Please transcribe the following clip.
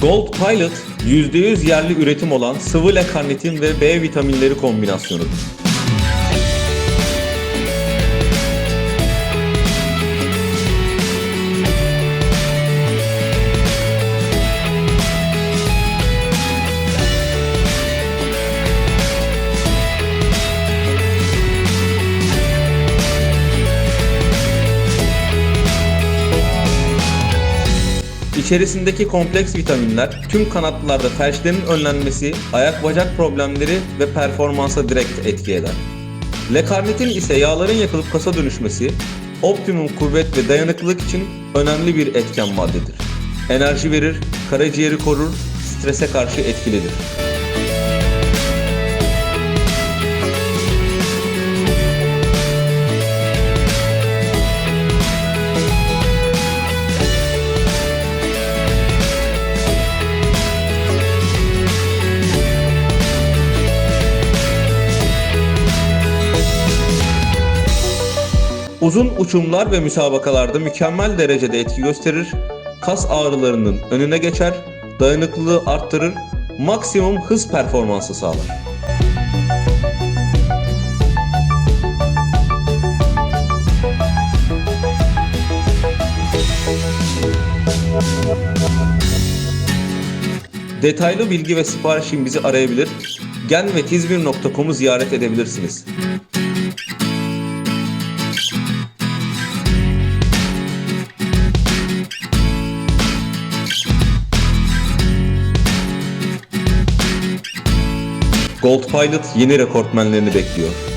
Gold Pilot %100 yerli üretim olan sıvı lekarnitin ve B vitaminleri kombinasyonudur. İçerisindeki kompleks vitaminler tüm kanatlarda felçlerin önlenmesi, ayak bacak problemleri ve performansa direkt etki eder. Lekarnitin ise yağların yakılıp kasa dönüşmesi, optimum kuvvet ve dayanıklılık için önemli bir etken maddedir. Enerji verir, karaciğeri korur, strese karşı etkilidir. Uzun uçumlar ve müsabakalarda mükemmel derecede etki gösterir, kas ağrılarının önüne geçer, dayanıklılığı arttırır, maksimum hız performansı sağlar. Detaylı bilgi ve sipariş için bizi arayabilir, gen ve tizmir.com'u ziyaret edebilirsiniz. Gold Pilot yeni rekortmenlerini bekliyor.